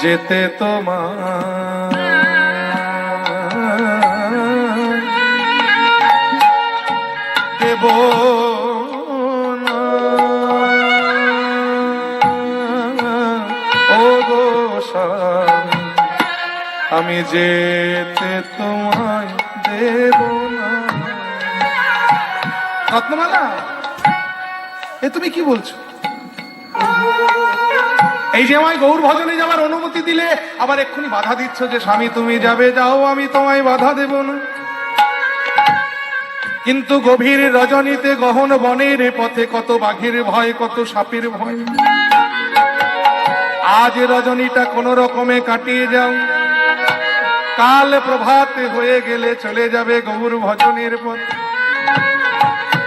যেতে তোমার দেব আমি যেতে তোমায় দেব রত্নমালা? এ তুমি কি বলছো? এই যে আমায় গৌর ভজনে যাওয়ার অনুমতি দিলে, আবার এক্ষুনি বাধা দিচ্ছ যে, স্বামী, তুমি যাবে, যাও, আমি তোমায় বাধা দেব না। কিন্তু গভীর রজনীতে গহন বনের পথে কত বাঘের ভয়, কত সাপের ভয়। আজ রজনীটা কোন রকমে কাটিয়ে যাও। কাল প্রভাতে হয়ে গেলে চলে যাবে গৌর ভজনের পথ।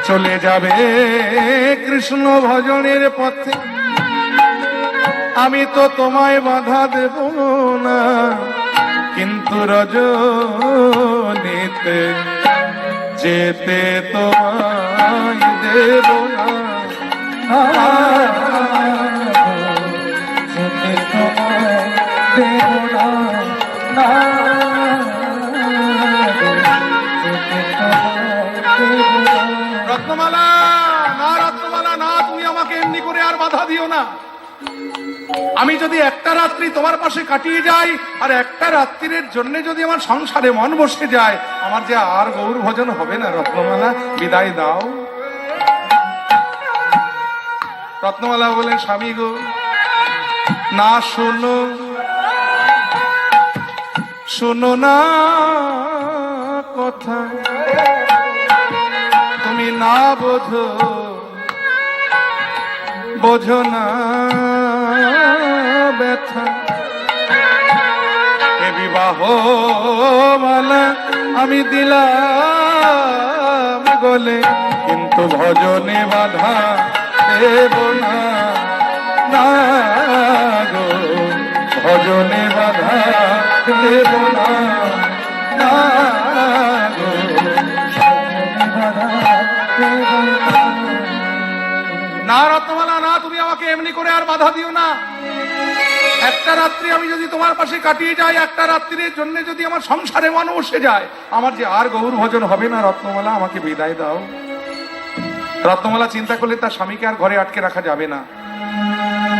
চলে যাবে কৃষ্ণ ভজনের পথে। আমি তো তোমায় বাধা দেব না, কিন্তু রজনীতে যেতে তোমায় দেব না। না। বাধা দিও না। আমি যদি একটা রাত্রি তোমার পাশে কাটিয়ে যাই, আর একটা রাত্রির জন্য যদি আমার সংসারে মন বসে যায়, আমার যে আর গৌর ভজন হবে না, রত্নমালা, বিদায় দাও। রত্নমালা বলেন, স্বামী গো, না শোনো শোনো না কথা। তুমি না বোঝো বোঝো না ব্যথা। এ বিবাহ মালা আমি দিলাম গলে, কিন্তু ভজনে বাধা দেব না। না গো, ভজনে বাধা দেব না। বাধা দিও না। একটা রাত্রি আমি যদি তোমার পাশে কাটিয়ে যাই, একটা রাত্রির জন্য যদি আমার সংসারে মন বসে যায়, আমার যে আর গৌর ভজন হবে না, রত্নমালা, আমাকে বিদায় দাও। রত্নমালা, চিন্তা করলে তার স্বামীকে আর ঘরে আটকে রাখা যাবে না।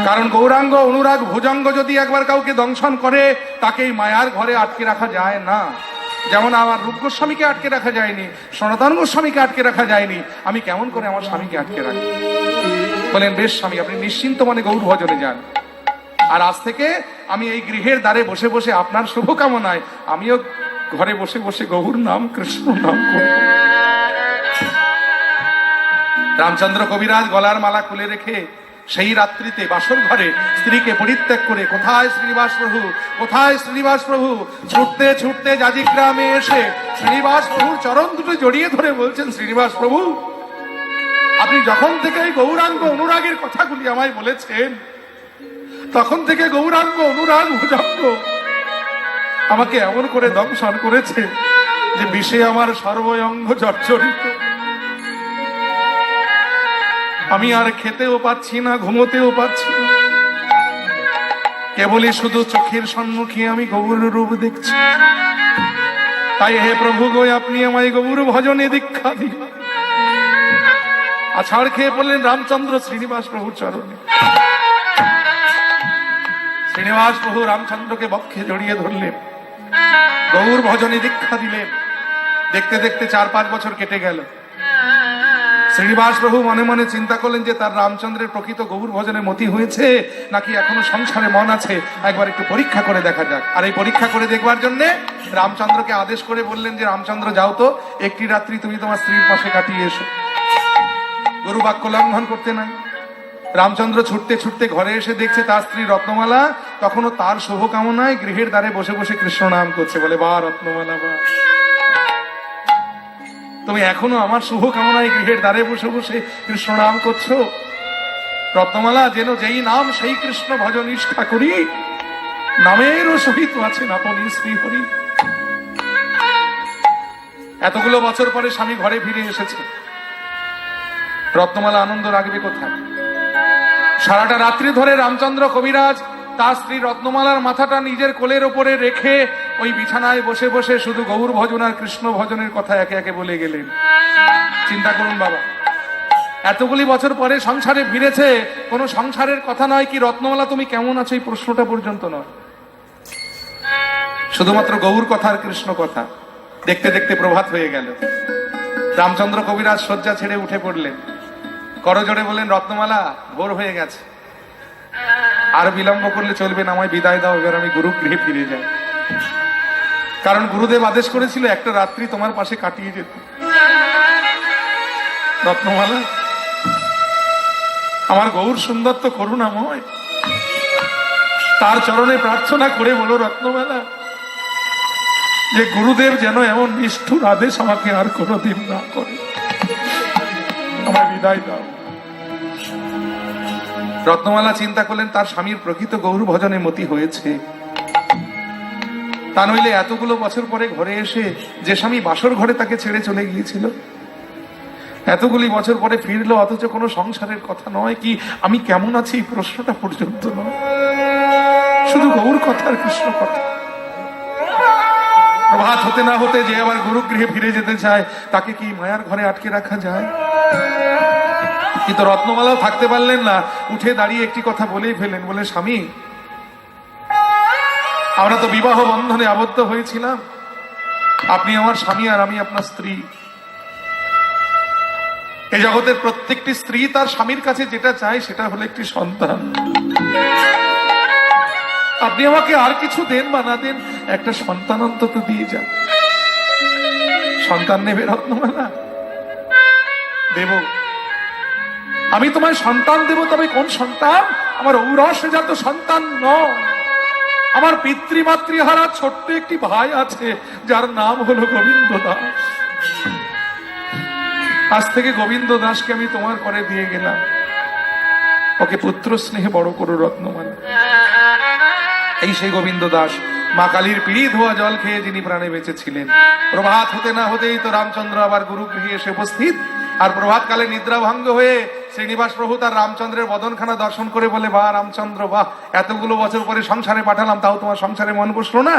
কারণ গৌরাঙ্গ, অনুরাগ, ভুজঙ্গ যদি একবার কাউকে দংশন করে, তাকেই মায়ার ঘরে আটকে রাখা যায় না। যেমন আমার রূপ গোস্বামীকে আটকে রাখা যায়নি, সনাতন গোস্বামীকে আটকে রাখা যায়নি, আমি কেমন করে আমার স্বামীকে আটকে রাখি? বলেন বেশ স্বামী, আপনি নিশ্চিন্ত মনে গৌর ভজনে যান। আর আজ থেকে আমি এই গৃহের দ্বারে বসে বসে আপনার শুভকামনায় আমিও ঘরে বসে বসে গৌর নাম, কৃষ্ণ নাম রামচন্দ্র কবিরাজ গলার মালা খুলে রেখে সেই রাত্রিতে বাসর ঘরে স্ত্রীকে পরিত্যাগ করে, কোথায় শ্রীনিবাস প্রভু? কোথায় শ্রীনিবাস প্রভু? ছুটতে ছুটতে জাজি গ্রামে এসে শ্রীনিবাস প্রভুর চরণ দুটো জড়িয়ে ধরে বলছেন, শ্রীনিবাস প্রভু আপনি যখন থেকে এই গৌরাঙ্গ অনুরাগের কথাগুলি আমায় বলেছেন, তখন থেকে গৌরাঙ্গ অনুরাগ ভুজঙ্গ আমাকে এমন করে দংশন করেছে যে বিষে আমার সর্বঙ্গ জর্জরিত। আমি আর খেতেও পাচ্ছি না, ঘুমোতেও পাচ্ছি না। কেবলই শুধু চোখের সম্মুখে আমি গৌর রূপ দেখছি। তাই হে প্রভু গো, আপনি আমায় গৌর ভজনে দীক্ষা দিন আছাড় খেয়ে পড়লেন রামচন্দ্র শ্রীনিবাস প্রভুর চরণে। শ্রীনিবাস প্রভু রামচন্দ্রকে বক্ষে জড়িয়ে ধরলেন। গৌর ভজনে দীক্ষা দিলেন। দেখতে দেখতে চার পাঁচ বছর কেটে গেল। শ্রীনিবাস প্রভু মনে মনে চিন্তা করলেন যে তার রামচন্দ্রের প্রকৃত গৌর ভজনে মতি হয়েছে, নাকি এখনও সংসারে মন আছে? একবার একটু পরীক্ষা করে দেখা যাক। আর এই পরীক্ষা করে দেখবার জন্য রামচন্দ্রকে আদেশ করে বললেন যে, রামচন্দ্র, যাও তো। একটি রাত্রি তুমি তোমার স্ত্রীর পাশে কাটিয়ে এসো। গরু বাক্য লঙ্ঘন করতে নাই। রামচন্দ্র ছুটতে ছুটতে ঘরে এসে দেখছে তার স্ত্রী রত্নমালা, তখনও তার শুভকামনায় গৃহের দ্বারে বসে বসে কৃষ্ণ নাম করছে, বলে, বা রত্নমালা, বা। তুমি এখনও আমার শুভকামনায় গৃহের দ্বারে বসে বসে কৃষ্ণ নাম করছ? রত্নমালা, যেন যেই নাম সেই কৃষ্ণ ভজন নিষ্ঠা করি, নামেরও সহিত আছে নাপনি শ্রী হরি। এতগুলো বছর পরে স্বামী ঘরে ফিরে এসেছে। রত্নমালা আনন্দ রাখবে কোথায়? সারাটা রাত্রি ধরে রামচন্দ্র কবিরাজ তার স্ত্রী রত্নমালার মাথাটা নিজের কোলের ওপরে রেখে ওই বিছানায় বসে বসে শুধু গৌর ভজন আর কৃষ্ণ ভজনের কথা একে একে বলে গেলেন। চিন্তা করুন বাবা, এতগুলি বছর পরে সংসারে ফিরেছে, কোনো সংসারের কথা নয় কি রত্নমালা, তুমি কেমন আছো এই প্রশ্নটা পর্যন্ত নয়। শুধুমাত্র গৌর কথা আর কৃষ্ণ কথা। দেখতে দেখতে প্রভাত হয়ে গেল। রামচন্দ্র কবিরাজ শয্যা ছেড়ে উঠে পড়লেন। করজোড়ে বললেন, রত্নমালা, ভোর হয়ে গেছে। আর বিলম্ব করলে চলবে না, আমায় বিদায় দাও, এবার আমি গুরু গৃহে ফিরে যাই। কারণ গুরুদেব আদেশ করেছিল, একটা রাত্রি তোমার পাশে কাটিয়ে যেত। রত্নমালা, আমার গৌর সুন্দর তো করুণাময়। তার চরণে প্রার্থনা করে বলো, রত্নমালা, যে গুরুদেব যেন এমন নিষ্ঠুর আদেশ আমাকে আর কোনোদিন না করে। আমার বিদায় দাও। রত্নমালা চিন্তা করলেন, তার স্বামীর প্রকৃত গৌর ভজনে মতি হয়েছে। তা নইলে এতগুলো বছর পরে ঘরে এসে যে স্বামী বাসর ঘরে তাকে ছেড়ে চলে গিয়েছিল? এতগুলি বছর পরে ফিরলো, অথচ কোনো সংসারের কথা নয় কি? আমি কেমন আছি? এই প্রশ্নটা পর্যন্ত নয়। শুধু গৌর কথা আর কৃষ্ণ কথা। প্রভাত হতে না হতে যে আবার গুরুগৃহে ফিরে যেতে চায়, তাকে কি মায়ার ঘরে আটকে রাখা যায়? কিন্তু রত্নমালাও থাকতে পারলেন না। উঠে দাঁড়িয়ে একটি কথা বলেই ফেলেন বলে, স্বামী, আমরা তো বিবাহ বন্ধনে আবদ্ধ হয়েছিলাম। আপনি আমার স্বামী আর আমি আপনার স্ত্রী। এই জগতের প্রত্যেকটি স্ত্রী তার স্বামীর কাছে যেটা চায় সেটা হলো একটি সন্তান। আপনি আমাকে আর কিছু দেন বা না দেন, একটা সন্তান অন্তত দিয়ে যান। সন্তান নেবে রত্নমালা। দেব। আমি তোমায় সন্তান দেব, তবে কোন সন্তান? আমার ঔরসজাত সন্তান নয়। আমার পিতৃমাতৃহারা ছোট্ট একটি ভাই আছে, যার নাম হলো গোবিন্দ দাস আজ থেকে গোবিন্দ দাসকে আমি তোমার করে দিয়ে গেলাম। ওকে পুত্র স্নেহে বড় করো রত্নমালা। এই সেই গোবিন্দ দাস, মা কালীর পিড়ি ধোয়া জল খেয়ে যিনি প্রাণে বেঁচেছিলেন। প্রভাত হতে না হতেই তো রামচন্দ্র আবার গুরু গৃহে এসে উপস্থিত। আর প্রভাত কালে নিদ্রা ভঙ্গ হয়ে শ্রীনিবাস প্রভু তার রামচন্দ্রের বদনখানা দর্শন করে বলে, বা রামচন্দ্র, বাহ, এতগুলো বছর পরে সংসারে পাঠালাম, তাও তোমার সংসারে মন বসল না?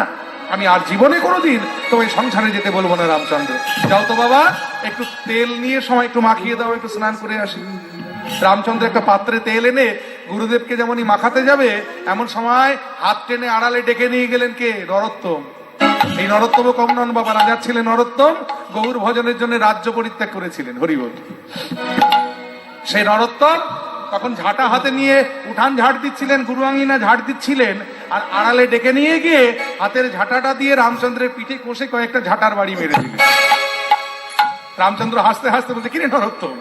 আমি আর জীবনে কোনোদিন তোমায় সংসারে যেতে বলব না, রামচন্দ্র। যাও তো বাবা, একটু তেল নিয়ে সময় একটু মাখিয়ে দাও, একটু স্নান করে আসি। রামচন্দ্র একটা পাত্রে তেল এনে গুরুদেবকে যেমনই মাখাতে যাবে, এমন সময় হাত টেনে আড়ালে ডেকে নিয়ে গেলেন কে? নরোত্তম। এই নরোত্তম কম নন বাবা, রাজার ছেলে নরোত্তম গৌর ভজনের জন্য রাজ্য পরিত্যাগ করেছিলেন হরিবল সেই নরোত্তম তখন ঝাঁটা হাতে নিয়ে উঠান ঝাড় দিচ্ছিলেন গুরুয়াঙ্গিনা ঝাড় দিচ্ছিলেন, আর আড়ালে ডেকে নিয়ে গিয়ে হাতের ঝাঁটাটা দিয়ে রামচন্দ্রের পিঠে কষে কয়েকটা ঝাঁটার বাড়ি মেরে দিলেন। রামচন্দ্র হাসতে হাসতে বলছে, কিরে নরোত্তম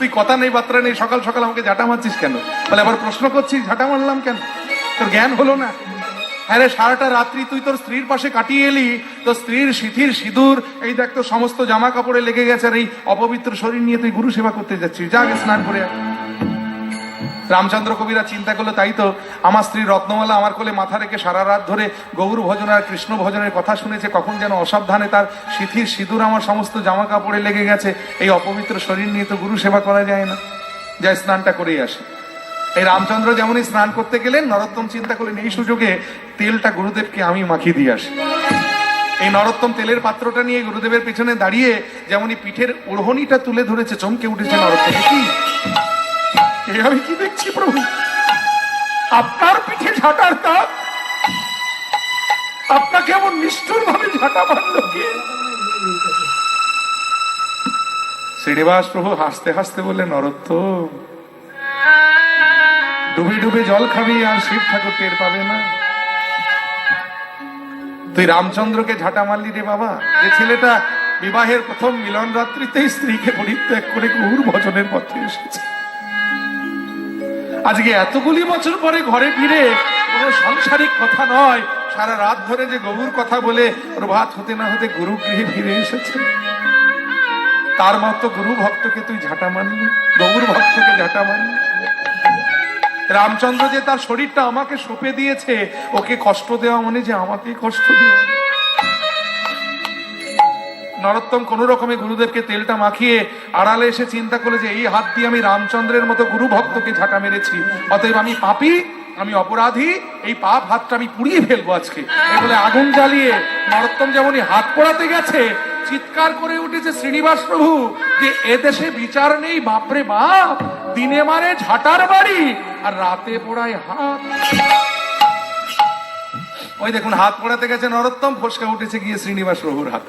তুই কথা নেই, বার্তা নেই, সকাল সকাল আমাকে ঝাঁটা মারছিস কেন? তাহলে আবার প্রশ্ন করছিস, ঝাঁটা মারলাম কেন? তোর জ্ঞান হলো না। আরে, সারাটা রাত্রি তুই তোর স্ত্রীর পাশে কাটিয়ে এলি, তোর স্ত্রীর সিথির সিঁদুর, এই দেখ তোর সমস্ত জামা কাপড়ে লেগে গেছে আর এই অপবিত্র শরীর নিয়ে তুই গুরু সেবা করতে যাচ্ছিস। যা আগে স্নান করে। রামচন্দ্র কবিরা চিন্তা করল, তাই তো আমার স্ত্রী রত্নমালা আমার কোলে মাথা রেখে সারা রাত ধরে গৌর ভজন আর কৃষ্ণ ভজনের কথা শুনেছে, কখন যেন অসাবধানে তার সিথির সিঁদুর আমার সমস্ত জামা কাপড়ে লেগে গেছে। এই অপবিত্র শরীর নিয়ে তো গুরু সেবা করা যায় না। যাই স্নানটা করেই আসে। এই রামচন্দ্র যেমনই স্নান করতে গেলেন, নরোত্তম চিন্তা করলেন, এই সুযোগে তেলটা গুরুদেবকে আমি মাখিয়ে দিয়ে আসি। এই নরোত্তম তেলের পাত্রটা নিয়ে গুরুদেবের পিছনে দাঁড়িয়ে যেমনই পিঠের ওড়হনিটা তুলে ধরেছে, চমকে উঠেছে নরোত্তম। কি? আমি কি দেখছি প্রভু? আপনার পিঠে ঝাঁটার আপনাকে এমন নিষ্ঠুর ভাবে ঝাঁটা কে? শ্রীনিবাস প্রভু হাসতে হাসতে বললেন, নরোত্তম, ডুবে ডুবে জল খাবি আর শিব ঠাকুর টের পাবে না। তুই রামচন্দ্রকে ঝাঁটা মারলি রে বাবা। যে ছেলেটা বিবাহের প্রথম মিলন রাত্রিতেই স্ত্রীকে পরিত্যাগ করে গৌর ভজনের পথে এসেছে। আজকে এতগুলি বছর পরে ঘরে ফিরে, কোনো সাংসারিক কথা নয়। সারা রাত ধরে যে গৌর কথা বলে প্রভাত হতে না হতে গুরু গৃহে ফিরে এসেছে। তার মতো গুরু ভক্তকে তুই ঝাঁটা মানলি, গৌর ভক্তকে ঝাঁটা মানলি। রামচন্দ্র যে তার শরীরটা আমাকে সঁপে দিয়েছে, ওকে কষ্ট দেওয়া মানে যে আমাকে কষ্ট দেওয়া। নরোত্তম কোনো রকমে গুরুদেবকে তেলটা মাখিয়ে আড়ালে এসে চিন্তা করলে যে এই হাত দিয়ে আমি রামচন্দ্রের মতো গুরু ভক্তকে ঝাঁটা মেরেছি। অতএব আমি পাপি, আমি অপরাধী, এই পাপ হাতটা আমি পুড়িয়ে ফেলব আজকে। বলে আগুন জ্বালিয়ে নরোত্তম যেমনই হাত পোড়াতে গেছে, চিৎকার করে উঠেছে শ্রীনিবাস প্রভু যে এদেশে বিচার নেই, বাপরে বাপ, দিনে মারে ঝাঁটার বাড়ি আর রাতে পোড়ায় হাত। ওই দেখুন, হাত পোড়াতে গেছে নরোত্তম, ফসকা উঠেছে গিয়ে শ্রীনিবাস প্রভুর হাত।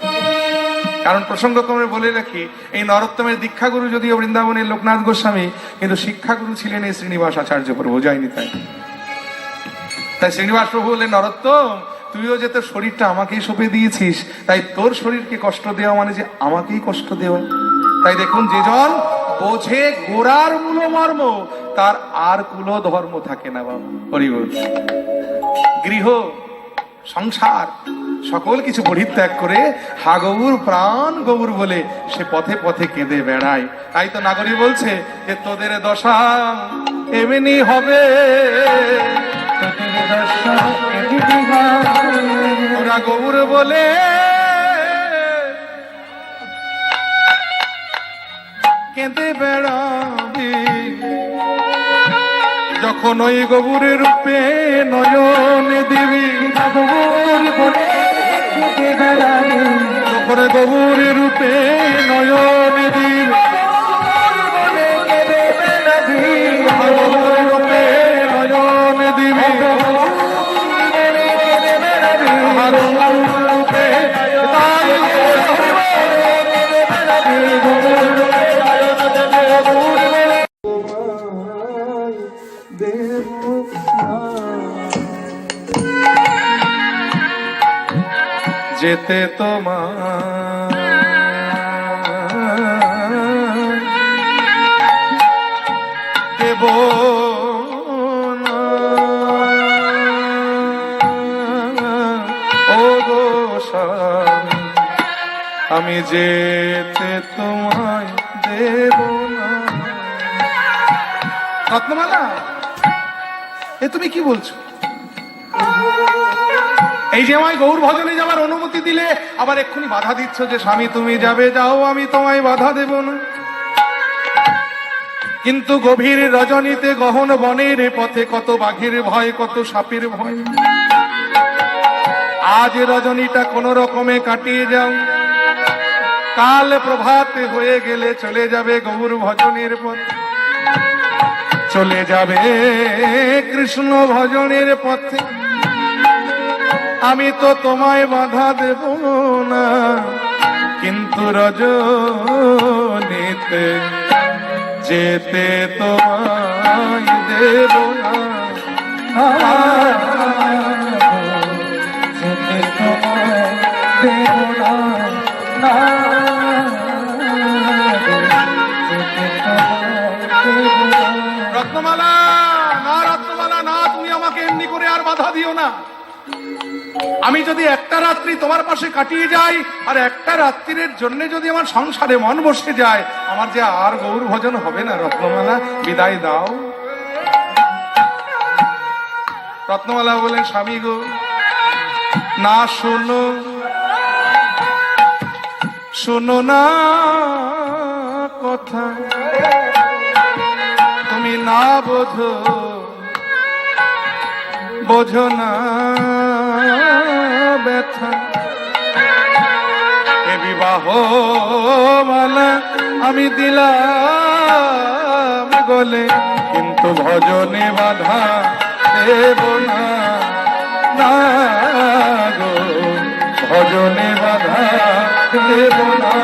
কারণ প্রসঙ্গক্রমে বলে রাখি, এই নরোত্তমের দীক্ষাগুরু যদিও বৃন্দাবনের লোকনাথ গোস্বামী, কিন্তু শিক্ষাগুরু ছিলেন এই শ্রীনিবাস আচার্য প্রভু যায়নি তাই। তাই শ্রীনিবাস প্রভু বললেন, নরোত্তম, তুইও যে তোর শরীরটা আমাকেই সঁপে দিয়েছিস, তাই তোর শরীরকে কষ্ট দেওয়া মানে যে আমাকেই কষ্ট দেওয়া। তাই দেখুন, যে যেজন বোঝে গোড়ার মূল মর্ম তার আর কুলো ধর্ম থাকে না বাবা। গৃহ, সংসার সকল কিছু পরিত্যাগ করে হা গৌর প্রাণ গৌর বলে সে পথে পথে কেঁদে বেড়ায়। তাই তো নাগরী বলছে যে তোদের দশা এমনি হবে। ওরা গৌর বলে কেঁদে বেড়াবি। যখন ওই গবুরের রূপে নয়ন দিবি যখন গবুরের রূপে নয়ন দিবি যেতে তোমার দেব আমি যেতে তোমায় দেব না। রত্নমালা এ তুমি কি বলছো? এই যে আমায় গৌর ভজনে যাওয়ার অনুমতি দিলে, আবার এক্ষুনি বাধা দিচ্ছ যে, স্বামী, তুমি যাবে, যাও, আমি তোমায় বাধা দেব না। কিন্তু গভীর রজনীতে গহন বনের পথে কত বাঘের ভয়, কত সাপের ভয়। আজ রজনীটা কোন রকমে কাটিয়ে যাও। কাল প্রভাতে হয়ে গেলে চলে যাবে গৌর ভজনের পথ। চলে যাবে কৃষ্ণ ভজনের পথে। আমি তো তোমায় বাধা দেব না, কিন্তু রজনীতে যেতে তোমায় দেব না। রত্নমালা না রত্নমালা, না, তুমি আমাকে এমনি করে আর বাধা দিও না। আমি যদি একটা রাত্রি তোমার পাশে কাটিয়ে যাই, আর একটা রাত্রির জন্য যদি আমার সংসারে মন বসে যায়, আমার যে আর গৌর ভজন হবে না, রত্নমালা, বিদায় দাও। রত্নমালা বলেন, স্বামী গো, না শোনো শোনো না কথা। তুমি না বোঝো বোঝো না ব্যথা। এ বিবাহ মালা আমি দিলাম গলে, কিন্তু ভজনে বাধা দেব না গো, ভজনে বাধা দেব না।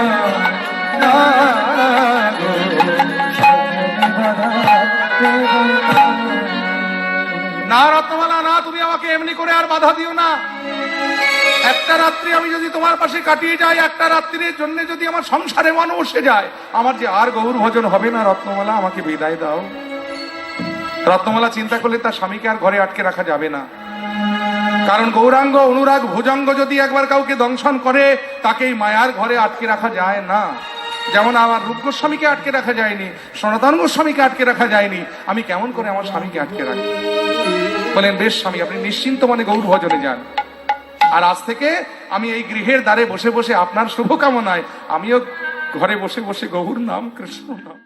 না রত্নমালা, না, তুমি আমাকে এমনি করে আর বাধা দিও না। একটা রাত্রি আমি যদি তোমার পাশে কাটিয়ে যাই, একটা রাত্রির জন্য যদি আমার সংসারে মন বসে যায়, আমার যে আর গৌর ভজন হবে না, রত্নমালা, আমাকে বিদায় দাও। রত্নমালা, চিন্তা করলে তার স্বামীকে আর ঘরে আটকে রাখা যাবে না। কারণ গৌরাঙ্গ, অনুরাগ, ভুজঙ্গ যদি একবার কাউকে দংশন করে, তাকেই মায়ার ঘরে আটকে রাখা যায় না। যেমন আমার রূপ গোস্বামীকে আটকে রাখা যায়নি, সনাতন গোস্বামীকে আটকে রাখা যায়নি, আমি কেমন করে আমার স্বামীকে আটকে রাখি বলেন, বেশ স্বামী, আপনি নিশ্চিন্ত মানে গৌর ভজনে যান। আর আজ থেকে আমি এই গৃহের দ্বারে বসে বসে আপনার শুভকামনায় আমিও ঘরে বসে বসে গৌর নাম, কৃষ্ণ নাম।